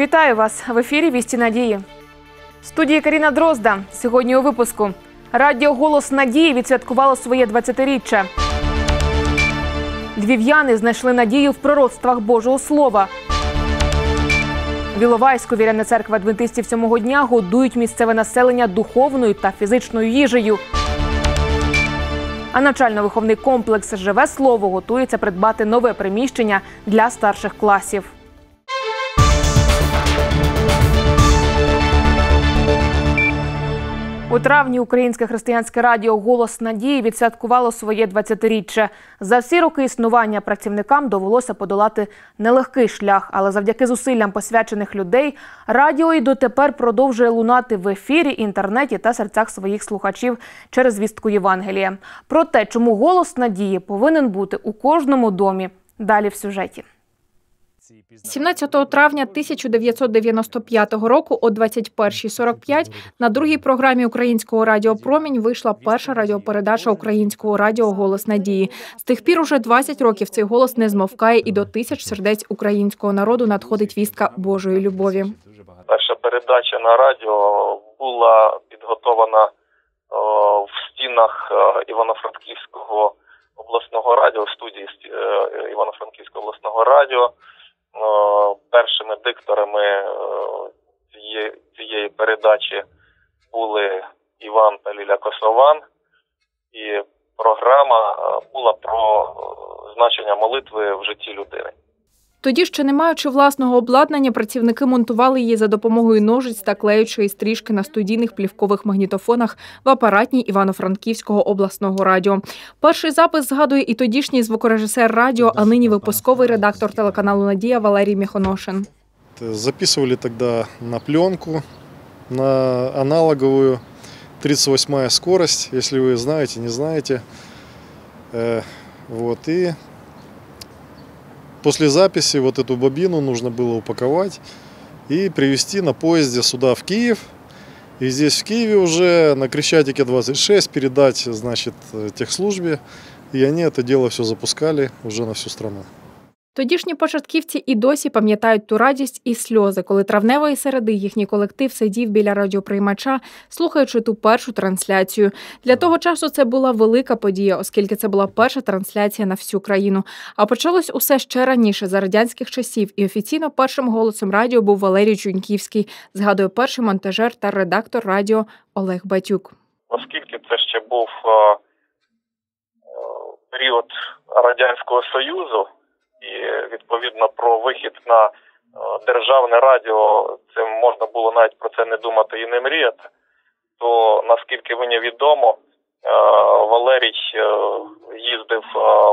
Вітаю вас в ефірі Вісті Надії. В студії Каріна Дрозда. Сьогодні у випуску Радіо Голос Надії відсвяткувало своє 20-річчя. Львів'яни знайшли надію в пророцтвах Божого Слова. В Іловайську віряна церква адвентистів сьомого дня годують місцеве населення духовною та фізичною їжею. А навчально-виховний комплекс Живе слово готується придбати нове приміщення для старших класів. У травні Українське християнське радіо Голос Надії відсвяткувало своє 20-річчя. За всі роки існування працівникам довелося подолати нелегкий шлях, але завдяки зусиллям посвячених людей радіо і дотепер продовжує лунати в ефірі, інтернеті та серцях своїх слухачів через звістку Євангелія. Про те, чому голос надії повинен бути у кожному домі. Далі в сюжеті. 17 травня 1995 року о 21.45 на другій програмі українського радіо Промінь вийшла перша радіопередача українського радіо Голос Надії. З тих пір уже 20 років цей голос не змовкає, і до тисяч сердець українського народу надходить вістка Божої любові. Перша передача на радіо була підготована в стінах Івано-Франківського обласного радіо, в студії е, Івано-Франківського обласного радіо. Е, першими дикторами е, цієї, цієї передачі були Іван та Ліля Косован, і програма е, була про значення молитви в житті людини. Тоді, ще не маючи власного обладнання, працівники монтували її за допомогою ножиць та клеючої стрічки на студійних плівкових магнітофонах в апаратній Івано-Франківського обласного радіо. Перший запис згадує і тодішній звукорежисер радіо, а нині випусковий редактор телеканалу Надія Валерій Міхоношин. Записывали тогда на пленку, на аналоговую 38 скорость, если вы знаете, не знаете. Э, Вот, и После записи вот эту бобину нужно было упаковать и привезти на поезде сюда в Киев. И здесь в Киеве уже на Крещатике 26 передать, значит, техслужбе. И они это дело все запускали уже на всю страну. Тодішні початківці і досі пам'ятають ту радість і сльози, коли травневої середи їхній колектив сидів біля радіоприймача, слухаючи ту першу трансляцію. Для того часу це була велика подія, оскільки це була перша трансляція на всю країну. А почалось усе ще раніше за радянських часів. І офіційно першим голосом радіо був Валерій Чуньківський, згадує перший монтажер та редактор радіо Олег Батюк. Оскільки це ще був е, період радянського союзу і відповідно про вихід на е, державне радіо, це можна було навіть про це не думати і не мріяти. То наскільки мені відомо, е, Валерій е, їздив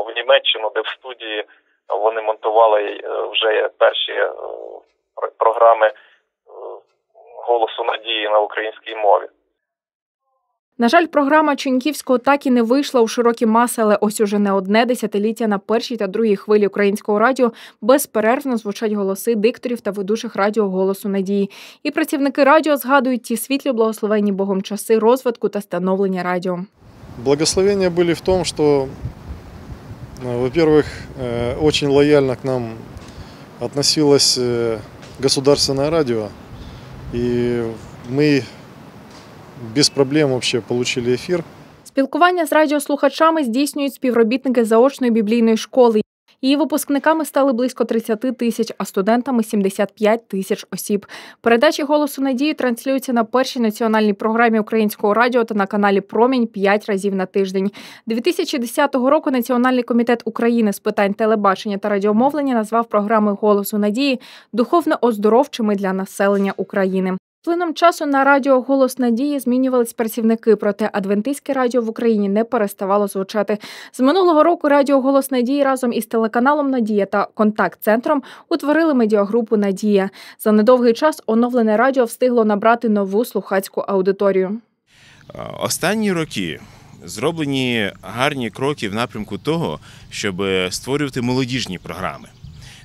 в Німеччину, де в студії вони монтували вже перші програми голосу надії на українській мові. На жаль, програма Чуньківського так і не вийшла у широкі маси, але ось уже не одне десятиліття на першій та другій хвилі українського радіо безперервно звучать голоси дикторів та ведучих радіо голосу надії. І працівники радіо згадують ті світлі благословенні Богом часи розвитку та становлення радіо. Благословения были в том, что, во-первых, очень лояльно к нам относилось государственное радио, и мы без проблем вообще получили ефір. Спілкування з радіослухачами здійснюють співробітники заочної біблійної школи. Її випускниками стали близько 30 тисяч, а студентами 75 тисяч осіб. Передачі голосу надії транслюються на першій національній програмі українського радіо та на каналі Промінь 5 разів на тиждень. 2010 року Національний комітет України з питань телебачення та радіомовлення назвав програми голосу надії духовно оздоровчими для населення України. Плином часу на радіо Голос Надії змінювались працівники, проте адвентистське радіо в Україні не переставало звучати. З минулого року радіо Голос Надії разом із телеканалом Надія та контакт-центром утворили медіагрупу Надія. За недовгий час оновлене радіо встигло набрати нову слухацьку аудиторію. Останні роки. Зроблені гарні кроки в напрямку того, щоб створювати молодіжні програми.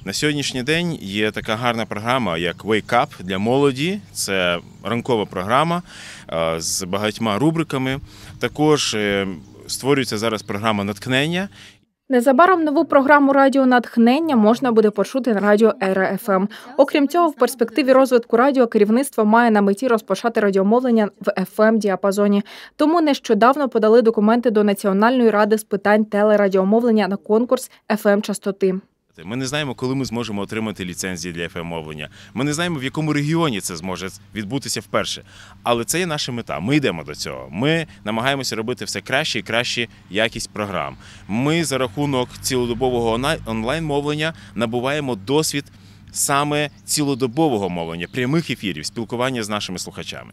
На сьогоднішній день є така гарна програма, як Wake Up для молоді. Це ранкова програма е, з багатьма рубриками. Також е, створюється зараз програма натхнення. Незабаром нову програму радіо натхнення можна буде почути на радіо Ера ФМ. Окрім цього, в перспективі розвитку радіо керівництво має на меті розпочати радіомовлення в fm діапазоні. Тому нещодавно подали документи до Національної ради з питань телерадіомовлення на конкурс fm частоти. Ми не знаємо, коли ми зможемо отримати ліцензії для fm мовлення. Ми не знаємо, в якому регіоні це зможе відбутися вперше. Але це є наша мета. Ми йдемо до цього. Ми намагаємося робити все краще і краще якість програм. Ми за рахунок цілодобового онлайн мовлення набуваємо досвід саме цілодобового мовлення, прямих ефірів, спілкування з нашими слухачами.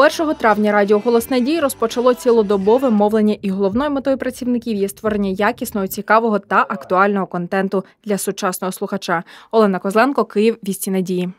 1 травня Радіо Голос Надії розпочало цілодобове мовлення, і головною метою працівників є створення якісного, цікавого та актуального контенту для сучасного слухача. Олена Козленко, Київ, Вісті Надії.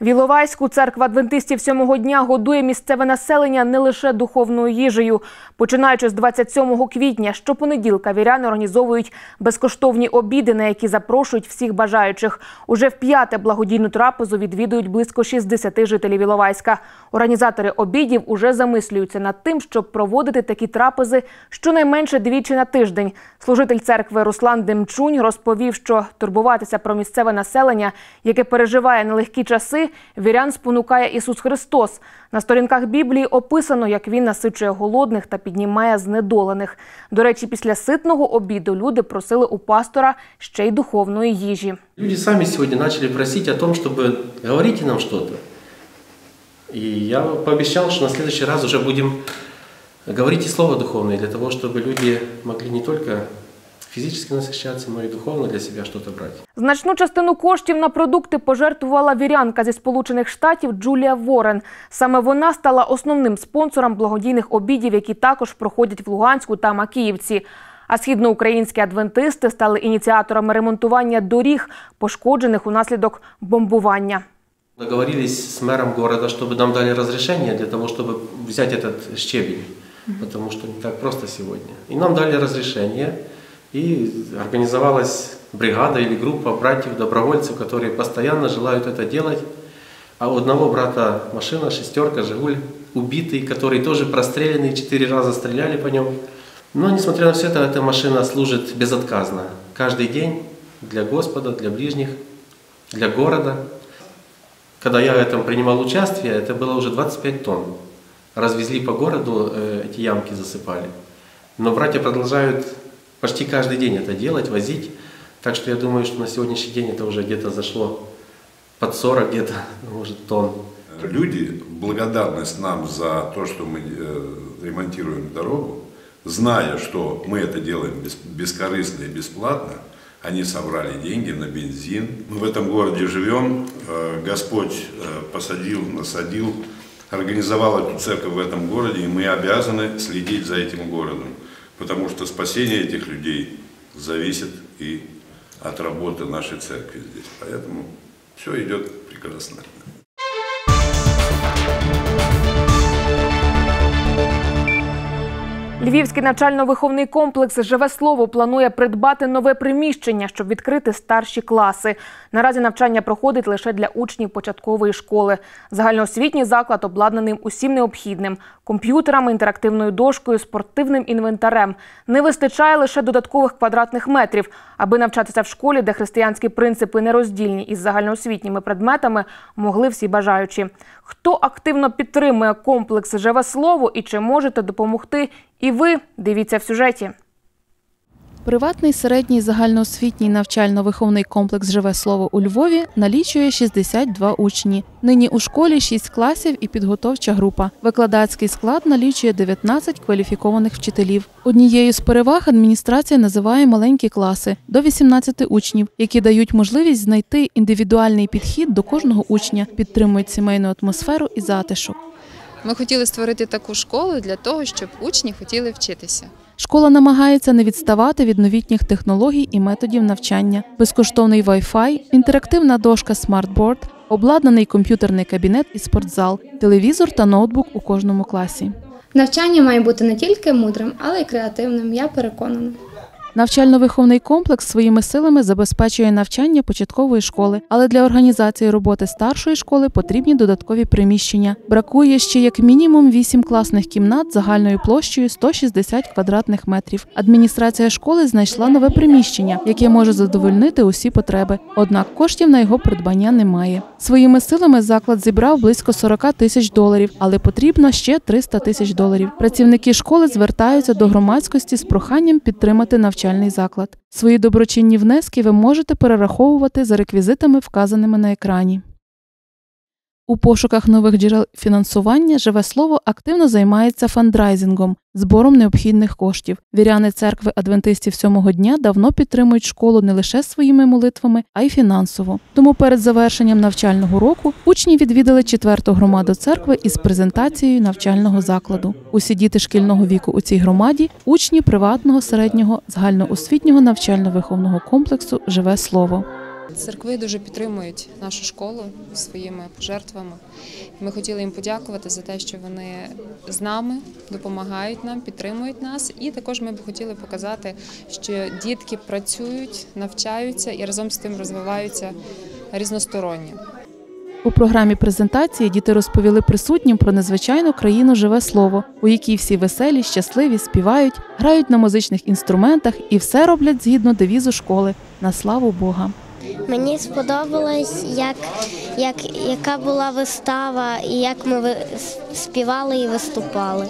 В Іловайську церква адвентистів сьомого дня годує місцеве населення не лише духовною їжею. Починаючи з 27 квітня, щопонеділка віряни організовують безкоштовні обіди, на які запрошують всіх бажаючих. Уже в п'яте благодійну трапезу відвідують близько 60 жителів Іловайська. Організатори обідів уже замислюються над тим, щоб проводити такі трапези щонайменше двічі на тиждень. Служитель церкви Руслан Демчунь розповів, що турбуватися про місцеве населення, яке переживає нелегкі часи, вірян спонукає Ісус Христос. На сторінках Біблії описано, як він насичує голодних та піднімає знедолених. До речі, після ситного обіду люди просили у пастора ще й духовної їжі. Люди сами сегодня начали просить о том, чтобы говорите нам что-то. И я пообещал, что на следующий раз уже будем говорить и слово духовное, для того, чтобы люди могли не только физически насыщаться, но и духовно для себя что-то брать. Значну частину коштів на продукти пожертвувала вірянка зі Сполучених Штатів Джулія Ворен. Саме вона стала основним спонсором благодійних обідів, які також проходять в Луганську та Макіївці. А східноукраїнські адвентисти стали ініціаторами ремонтування доріг, пошкоджених унаслідок бомбування. Договорились с мэром города, чтобы нам дали разрешение для того, чтобы взять этот щебень, потому что не так просто сегодня. И нам дали разрешение, И организовалась бригада или группа братьев-добровольцев, которые постоянно желают это делать. А у одного брата машина, шестерка, «Жигуль», убитый, который тоже простреленный, четыре раза стреляли по нему. Но, несмотря на все это, эта машина служит безотказно. Каждый день для Господа, для ближних, для города. Когда я в этом принимал участие, это было уже 25 тонн. Развезли по городу, э, эти ямки засыпали. Но братья продолжают почти каждый день это делать, возить. Так что я думаю, что на сегодняшний день это уже где-то зашло под 40 где-то, может, тонн. Люди, благодарность нам за то, что мы э, ремонтируем дорогу, зная, что мы это делаем бес- бескорыстно и бесплатно, они собрали деньги на бензин. Мы в этом городе живем, э, Господь э, посадил, насадил, организовал эту церковь в этом городе, и мы обязаны следить за этим городом, потому что спасение этих людей зависит и от работы нашей церкви здесь. Поэтому все идет прекрасно. Львівський навчально-виховний комплекс Живе слово планує придбати нове приміщення, щоб відкрити старші класи. Наразі навчання проходить лише для учнів початкової школи. Загальноосвітній заклад обладнаний усім необхідним комп'ютерами, інтерактивною дошкою, спортивним інвентарем. Не вистачає лише додаткових квадратних метрів, аби навчатися в школі, де християнські принципи нероздільні із загальноосвітніми предметами, могли всі бажаючі. Хто активно підтримує комплекс Живе слово і чи можете допомогти? І ви дивіться в сюжеті. Приватний середній загальноосвітній навчально-виховний комплекс Живе слово у Львові налічує 62 учні. Нині у школі 6 класів і підготовча група. Викладацький склад налічує 19 кваліфікованих вчителів. Однією з переваг адміністрація називає маленькі класи до 18 учнів, які дають можливість знайти індивідуальний підхід до кожного учня, підтримують сімейну атмосферу і затишок. Ми хотіли створити таку школу для того, щоб учні хотіли вчитися. Школа намагається не відставати від новітніх технологій і методів навчання. Безкоштовний Wi-Fi, інтерактивна дошка SmartBoard, обладнаний комп'ютерний кабінет і спортзал, телевізор та ноутбук у кожному класі. Навчання має бути не тільки мудрим, але й креативним, я переконана. Навчально-виховний комплекс своїми силами забезпечує навчання початкової школи, але для організації роботи старшої школи потрібні додаткові приміщення. Бракує ще як мінімум 8 класних кімнат загальною площею 160 квадратних метрів. Адміністрація школи знайшла нове приміщення, яке може задовольнити усі потреби. Однак коштів на його придбання немає. Своїми силами заклад зібрав близько 40 тисяч доларів, але потрібно ще 300 тисяч доларів. Працівники школи звертаються до громадськості з проханням підтримати навчальний заклад. Свої доброчинні внески ви можете перераховувати за реквізитами, вказаними на екрані. У пошуках нових джерел фінансування живе слово активно займається фандрайзингом, збором необхідних коштів. Віряни церкви адвентистів сьомого дня давно підтримують школу не лише своїми молитвами, а й фінансово. Тому перед завершенням навчального року учні відвідали четверту громаду церкви із презентацією навчального закладу. Усі діти шкільного віку у цій громаді учні приватного середнього загальноосвітнього навчально-виховного комплексу Живе слово. Церкви дуже підтримують нашу школу своїми пожертвами. Ми хотіли їм подякувати за те, що вони з нами допомагають нам, підтримують нас. І також ми б хотіли показати, що дітки працюють, навчаються і разом з тим розвиваються різносторонньо. У програмі презентації діти розповіли присутнім про незвичайну країну живе слово, у якій всі веселі, щасливі, співають, грають на музичних інструментах і все роблять згідно девізу школи на славу Бога. Мені сподобалось, як, як, яка була вистава і як ми співали і виступали.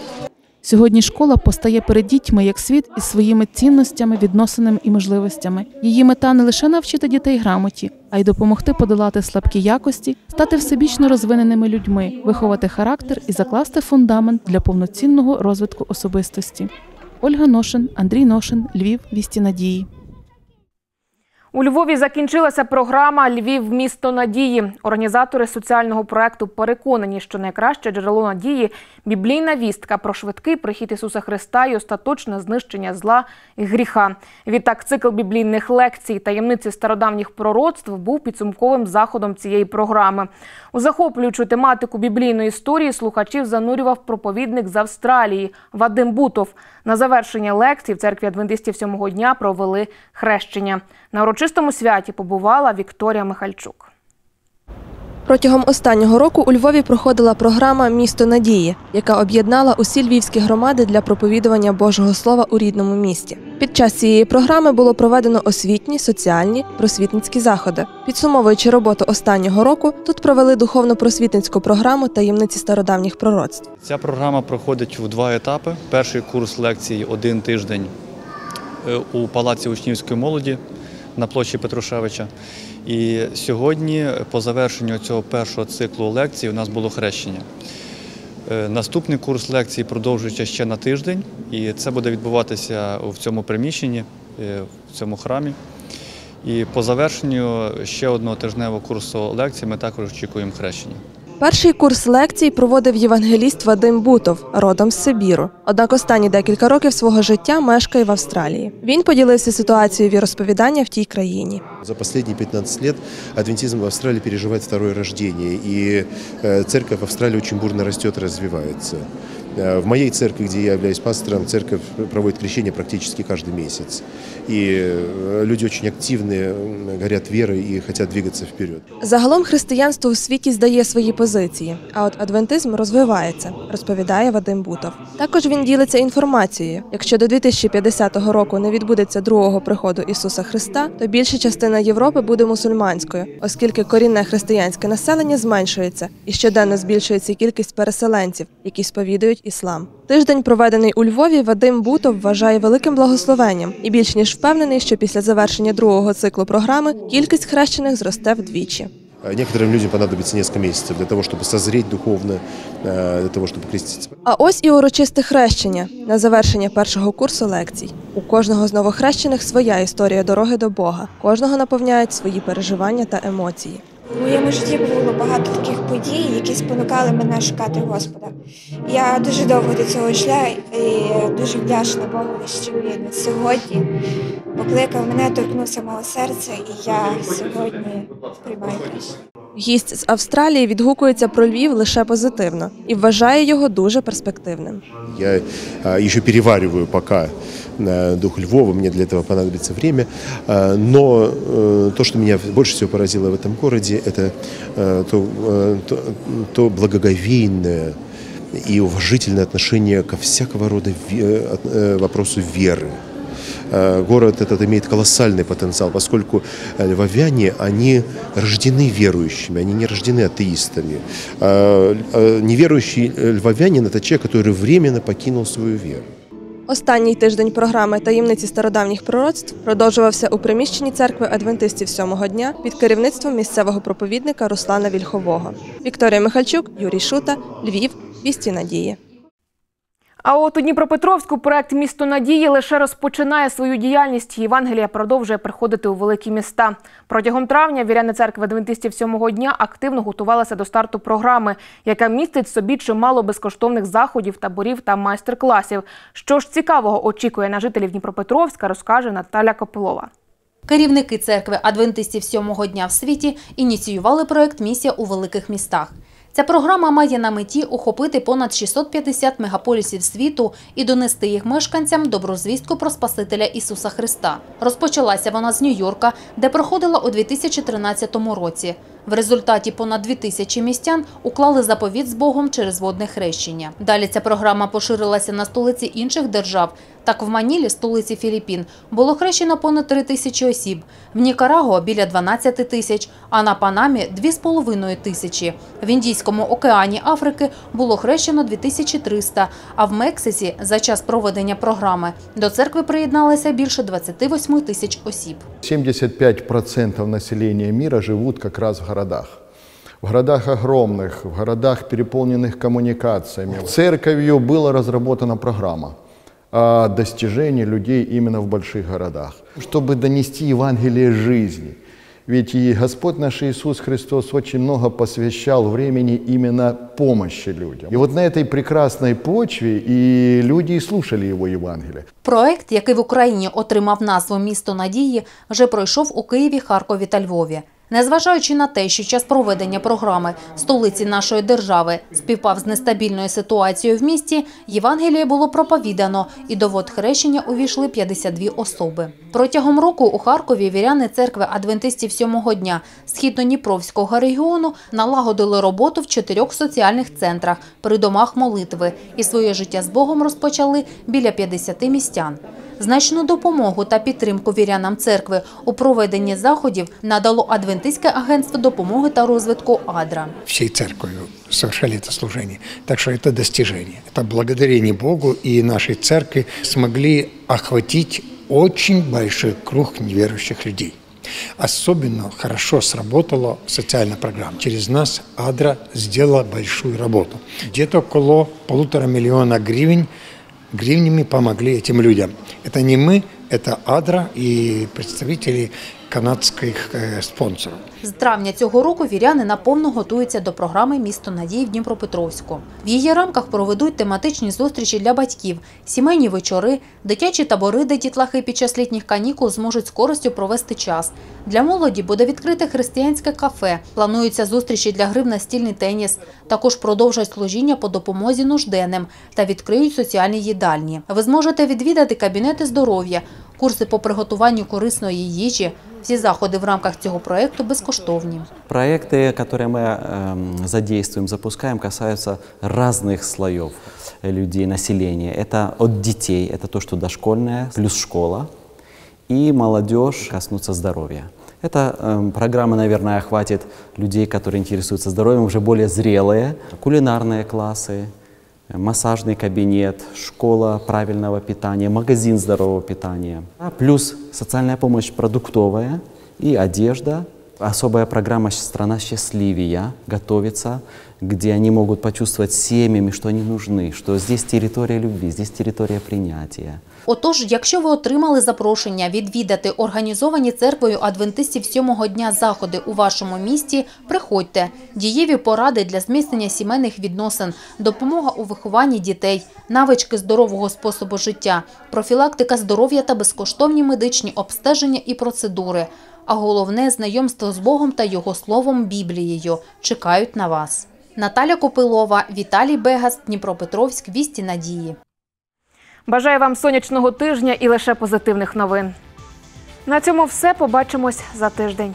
Сьогодні школа постає перед дітьми як світ із своїми цінностями, відносинами і можливостями. Її мета не лише навчити дітей грамоті, а й допомогти подолати слабкі якості, стати всебічно розвиненими людьми, виховати характер і закласти фундамент для повноцінного розвитку особистості. Ольга Ношин, Андрій Ношин, Львів, Вісті Надії. У Львові закінчилася програма Львів місто надії. Організатори соціального проекту переконані, що найкраще джерело надії біблійна вістка про швидкий прихід Ісуса Христа і остаточне знищення зла і гріха. Відтак, цикл біблійних лекцій таємниці стародавніх пророцтв був підсумковим заходом цієї програми. У захоплюючу тематику біблійної історії слухачів занурював проповідник з Австралії Вадим Бутов. На завершення лекцій в церкві адвентистів сьомого дня провели хрещення. На урочистому святі побувала Вікторія Михальчук. Протягом останнього року у Львові проходила програма Місто надії, яка об'єднала усі львівські громади для проповідування Божого Слова у рідному місті. Під час цієї програми було проведено освітні, соціальні, просвітницькі заходи. Підсумовуючи роботу останнього року, тут провели духовно-просвітницьку програму таємниці стародавніх пророцтв. Ця програма проходить у два етапи. Перший курс лекцій один тиждень е, у Палаці учнівської молоді на площі Петрушевича. І сьогодні, по завершенню цього першого циклу лекцій, у нас було хрещення. Е, Наступний курс лекцій продовжується ще на тиждень, і це буде відбуватися в цьому приміщенні, е, в цьому храмі. І по завершенню ще одного тижневого курсу лекцій ми також очікуємо хрещення. Перший курс лекцій проводив євангеліст Вадим Бутов, родом з Сибіру. Однак останні декілька років свого життя мешкає в Австралії. Він поділився ситуацією віросповідання в тій країні. За останні 15 років адвентизм в Австралії переживає второе рождення, і церква в Австралії дуже бурно росте, розвивається. В моей церкви, где я являюсь пастором, церковь проводит крещение практически каждый месяц. И э, люди очень активные, м, горят верой и хотят двигаться вперед. Загалом християнство у світі здає свої позиції, а от адвентизм розвивається, розповідає Вадим Бутов. Також він ділиться інформацією. Якщо до 2050 року не відбудеться другого приходу Ісуса Христа, то більша частина Європи буде мусульманською, оскільки корінне християнське населення зменшується і щоденно збільшується кількість переселенців, які сповідують іслам. Тиждень, проведений у Львові, Вадим Бутов вважає великим благословенням і більш ніж впевнений, що після завершення другого циклу програми кількість хрещених зросте вдвічі. А Некоторым людям понадобится несколько месяцев для того, чтобы созреть духовно, э, для того, чтобы креститься. А ось і урочисте хрещення на завершення першого курсу лекцій. У кожного з новохрещених своя історія дороги до Бога. Кожного наповняють свої переживання та емоції. У моєму житті було багато таких подій, які спонукали мене шукати Господа. Я дуже довго до цього йшла і дуже вдячна Богу, що він сьогодні покликав мене, торкнувся мого серця, і я сьогодні приймаю. Гість з Австралії відгукується про Львів лише позитивно і вважає його дуже перспективним. Я а, еще перевариваю пока э, дух Львова, мне для этого понадобится время. А, Но э, то, что меня больше всего поразило в этом городе, это э, то, э, то, то благоговейное и уважительное отношение ко всякого рода ве- от- э, вопросу веры. Э, Город этот имеет колоссальный потенциал, поскольку э, львовяне, они рождены верующими, они не рождены атеистами. А, э, Неверующий э, львовянин – это человек, который временно покинул свою веру. Останній тиждень програми Таємниці стародавніх пророцтв продовжувався у приміщенні церкви адвентистів сьомого дня під керівництвом місцевого проповідника Руслана Вільхового. Вікторія Михальчук, Юрій Шута, Львів, вісті надії. А от у Дніпропетровську проект Місто надії лише розпочинає свою діяльність. Євангелія продовжує приходити у великі міста. Протягом травня віряни церкви адвентистів сьомого дня активно готувалися до старту програми, яка містить собі чимало безкоштовних заходів, таборів та майстер-класів. Що ж цікавого очікує на жителів Дніпропетровська, розкаже Наталя Копилова. Керівники церкви адвентистів сьомого дня в світі ініціювали проект Місія у великих містах. Ця програма має на меті охопити понад 650 мегаполісів світу і донести їх мешканцям добру звістку про Спасителя Ісуса Христа. Розпочалася вона з Нью-Йорка, де проходила у 2013 році. В результаті понад 2000 містян уклали заповіт з Богом через водне хрещення. Далі ця програма поширилася на столиці інших держав. Так в Манілі, столиці Філіппін, було хрещено понад 3 тисячі осіб, в Нікараго – біля 12 тисяч, а на Панамі – 2,5 тисячі. В Індійському океані Африки було хрещено 2300, а в Мексиці за час проведення програми до церкви приєдналося більше 28 тисяч осіб. 75% населения мира живут как раз в городах. В городах огромных, в городах, переполненных коммуникациями. Церковью была разработана программа о достижении людей именно в больших городах, чтобы донести Евангелие жизни. Ведь и Господь наш Иисус Христос очень много посвящал времени именно помощи людям. И вот на этой прекрасной почве и люди и слушали Его Евангелие. Проект, який в Україні отримав назву Місто надії, вже пройшов у Києві, Харкові та Львові. Незважаючи на те, що час проведення програми столиці нашої держави співпав з нестабільною ситуацією в місті, Євангеліє було проповідано і до вод хрещення увійшли 52 особи. Протягом року у Харкові віряни церкви адвентистів сьомого дня східно-дніпровського регіону налагодили роботу в чотирьох соціальних центрах при домах молитви і своє життя з Богом розпочали біля 50 містян. Значну допомогу та підтримку вірянам церкви у проведенні заходів надало Адвентистське агентство допомоги та розвитку «Адра». всей церковью совершали это служение. Так что это достижение. Это благодарение Богу и нашей церкви смогли охватить очень большой круг неверующих людей. Особенно хорошо сработала социальная программа. Через нас Адра сделала большую работу. Где-то около полутора миллиона гривен гривнями помогли этим людям. Это не мы, это Адра и представители канадских э, спонсоров. З травня цього року віряни наповно готуються до програми Місто надії в Дніпропетровську. В її рамках проведуть тематичні зустрічі для батьків, сімейні вечори, дитячі табори, де дітлахи під час літніх канікул зможуть з користю провести час. Для молоді буде відкрите християнське кафе. Плануються зустрічі для гри в настільний теніс. Також продовжать служіння по допомозі нужденним та відкриють соціальні їдальні. Ви зможете відвідати кабінети здоров'я, курси по приготуванню корисної їжі. Всі заходи в рамках цього проекту безкоштовні. Проекты, которые мы эм, задействуем, запускаем, касаются разных слоев людей, населения. Это от детей, это то, что дошкольная, плюс школа, и молодежь коснуться здоровья. Эта эм, программа, наверное, охватит людей, которые интересуются здоровьем, уже более зрелые, кулинарные классы, э, массажный кабинет, школа правильного питания, магазин здорового питания, А плюс социальная помощь продуктовая и одежда. Особая программа «Страна счастливия» готовится где они могут почувствовать семьями, что они нужны, что здесь территория любви, здесь территория принятия. Отож, якщо ви отримали запрошення відвідати організовані церквою адвентистів сьомого дня заходи у вашому місті, приходьте. Дієві поради для зміцнення сімейних відносин, допомога у вихованні дітей, навички здорового способу життя, профілактика здоров'я та безкоштовні медичні обстеження і процедури. А головне знайомство з Богом та Його словом Біблією чекають на вас. Наталя Копилова, Віталій Бегас, Дніпропетровськ, Вісті Надії. Бажаю вам сонячного тижня і лише позитивних новин. На цьому все. Побачимось за тиждень.